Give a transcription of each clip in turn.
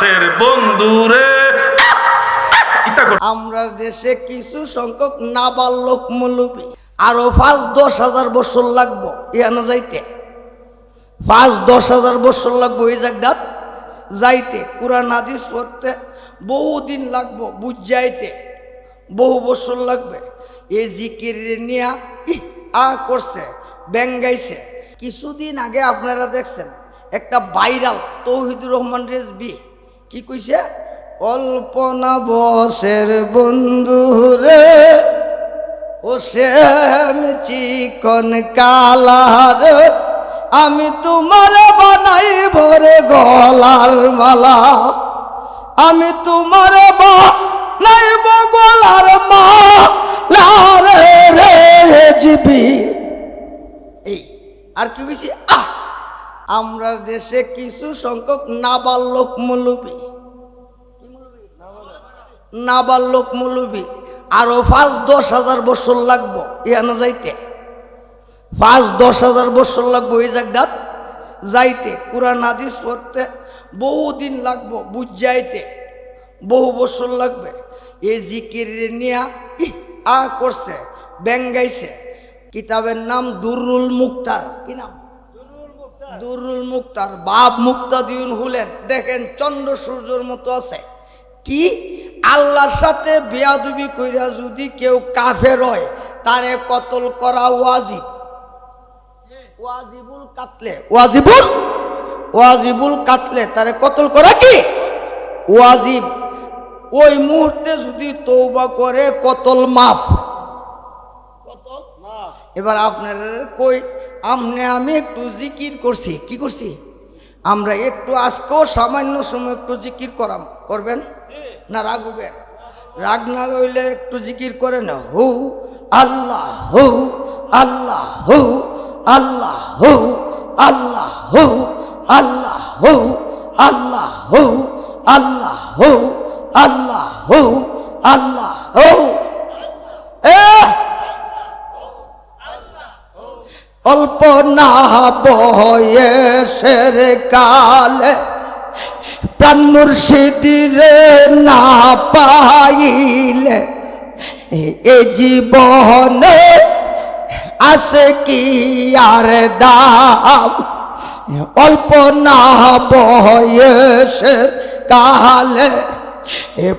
দেশের বন্ধুরে। আমরা দেশে কিছু সংখ্যক নাবালক মৌলবী। আরও পাঁচ দশ হাজার বছর লাগবো ইয়ানো যাইতে। পাঁচ দশ হাজার বছর লাগবো এই জায়গাত যাইতে। কোরআন, হাদিস পড়তে বহুদিন লাগবো বুঝ যাইতে বহু বছর লাগবে। এই জিকির নিয়া, ইহ, আ করছে, ব্যাঙ্গাইছে। কিছুদিন আগে আপনারা দেখছেন, একটা ভাইরাল তৌহিদুর রহমান রেজবি কি কইছে? অল্পনা বসের বন্ধু রে, ও শ্যাম চিকন কালার, আমি তোমার বানাই ভরে গলার মালা, আমি তোমার বানাই গলার মালা রে রে জিবি এই, আর কি কইছি? আহ! আমরা দেশে কিছু সংখ্যক নাবালক মৌলবী। নাবালক মৌলবী। আরও পাঁচ দশ হাজার বছর লাগবো ইয়ানো যাইতে। পাঁচ দশ হাজার বছর লাগবো এই জায়গাত যাইতে। কোরআন, হাদিস পড়তে বহুদিন লাগবো বুঝ যাইতে বহু বছর লাগবে। এই জিকির নিয়া ইহ, আ করছে, ব্যাঙ্গাইছে। কিতাবের নাম দুরুল মুক্তার। কি নাম? দুরুল মুক্তার বাপ মুক্তা হলেন। দেখেন চন্দ্র সূর্যর মতো আছে। কি? আল্লাহর সাথে বেয়াদুবি কইরা যদি কেউ কাফের হয় তারে কতল করা ওয়াজিব? ওয়াজিবুল কাতলে। ওয়াজিবুল? ওয়াজিবুল কাতলে। তারে কতল করা কি? ওয়াজিব। ওই মুহূর্তে যদি তৌবা করে কতল মাফ? কতল মাফ? এবার আপনার কই? আমনে আমি একটু জিকির করছি। কি করছি? আমরা একটু আজকেও সামান্য সময় একটু জিকির করাম। করবেন? না রাগ হইবেন রাগ না হইলে একটু জিকির করেন। হু আল্লাহ হু আল্লাহ হু আল্লাহ হু আল্লাহ হু আল্লাহ হু আল্লাহ হু আল্লাহ হু আল্লাহ হু আল্লাহ হু এ অল্প না বয়সের কালে প্রাণ মুর্শিদিরে না পাইলে এ জীবনে আছে কি আর দাম? অল্প না বয়সের কালে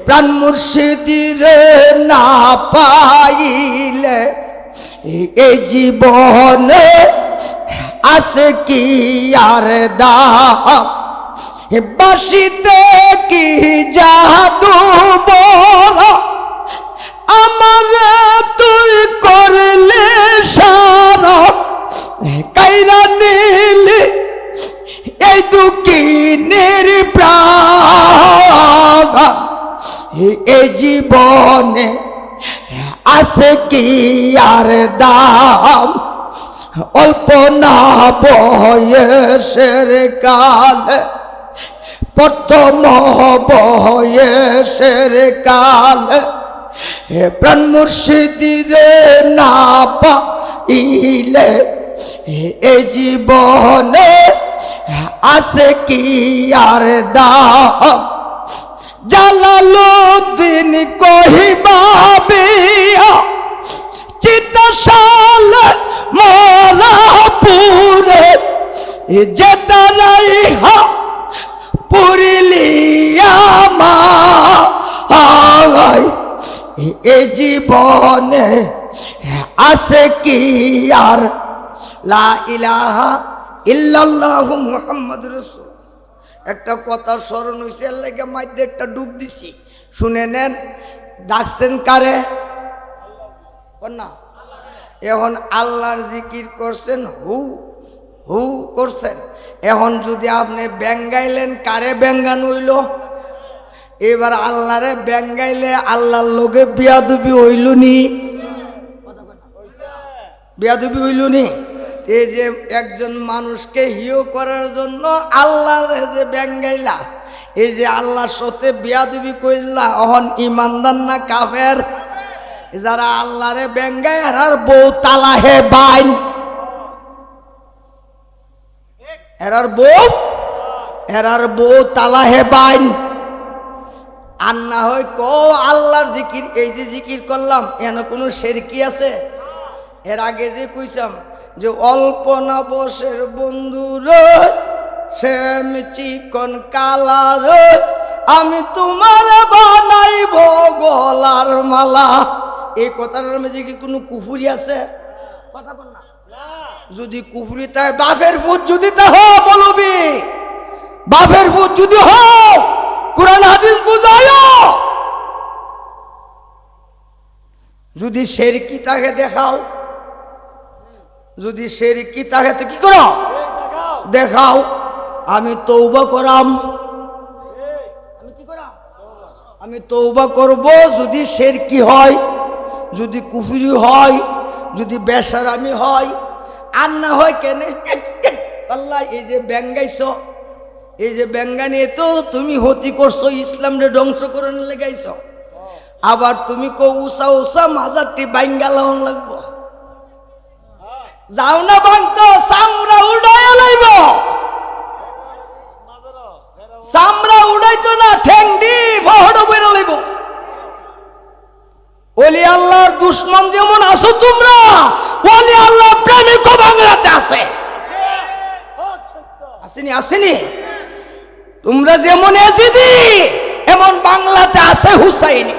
প্রাণ মুর্শিদিরে না পাইলে এই জীবনে আছে কি আর বাসিতে কি জাদু বল? আমার তুই করলে সারা কাইরা নিলি এই দুঃখিনীর প্রাণ এই জীবনে আছে কি আর দাম অল্প না বয়সের কালে, প্রথম বয়সের কালে হে প্রাণ মুর্শিদিরে না পাইলে এ জীবনে আছে কি আর দাম জালালুদ্দিন কহিবাবিয়া যেতারাই হা পুরিলিয়া মাই এ জীবনে আছে কি আর লা ইলাহা ইল্লাল্লাহু মুহাম্মাদুর রাসূল একটা কথা স্মরণ হয়েছে এর লাগে মাধ্যে একটা ডুব দিছি। শুনে নেন, ডাকছেন কারে? না এখন আল্লাহর জিকির করছেন হু? হু করছেন? এখন যদি আপনি ব্যাঙ্গাইলেন, কারে ব্যাঙ্গান হইল? এবার আল্লাহরে ব্যাঙ্গাইলে আল্লাহর লোকে বিয়াদুবি হইল নি? বিয়াদুবি হইল নি? এই যে একজন মানুষকে হিও করার জন্য আল্লাহর যে ব্যাঙ্গাইলা এই যে আল্লাহর সাথে বিয়াদুবি কইলা, অহন ইমানদার না কাফের? যারা আল্লাহরে ব্যাঙ্গায় আর বউ তালাহে বাইন। এরার বউ এরার বউ তালা হে বাইন। আর না হয় ক আল্লাহর জিকির, এই যে জিকির করলাম, এন কোনো শেরকি আছে? এর আগে যে কইসাম যে অল্প না বসের বন্ধু রে শ্যাম চিকন কালা রে আমি তোমার বানাইব গলার মালা। এই কথাটার মধ্যে কি কোনো কুফুরি আছে? কথা কন না। যদি কুফুরি তাই বাপের ফুট যদি তা হো বলবি বাপের ফুট যদি হো কোরআন হাদিস বুঝায় যদি শেরকি তাকে দেখাও যদি শেরকি তাকে তো কি করো? দেখাও। আমি তৌবা করাম। আমি কি করাম? আমি তৌবা করব যদি শেরকি হয় যদি কুফুরি হয় যদি বেসারামি হয়। আর না হয় কেন? আল্লাহ, এই যে ব্যাঙ্গাইছ, এই যে ব্যাঙ্গা নিয়ে তো তুমি হতি করছ, ইসলামরে ধ্বংস করে লেগাইছ। আবার তুমি কো উষা উষা মাজারটি বাইঙ্গালাম লাগবো। যাও না বাংতো চামড়া উড়াইয়া লাইব। চামড়া উড়াইতো না, ঠেংডি ফহড় বেরো লাইব। ওলি আল্লাহর দুশ্মন যেমন আছো তোমরা, ওলি আল্লাহ প্রেমিক বাংলাতে আছে। আসেনি আসেনি? তোমরা যেমন এজিদি এমন বাংলাতে আছে হুসাইনি।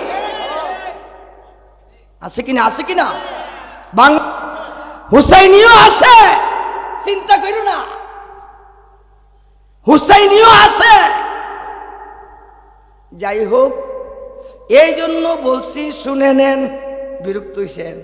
আছে কিনা আছে কিনা? হুসাইনিও আছে, চিন্তা করো না। হুসাইনিও আছে। যাই হোক, এই জন্য বলছি, শুনে নেন, বিরক্ত হইছেন।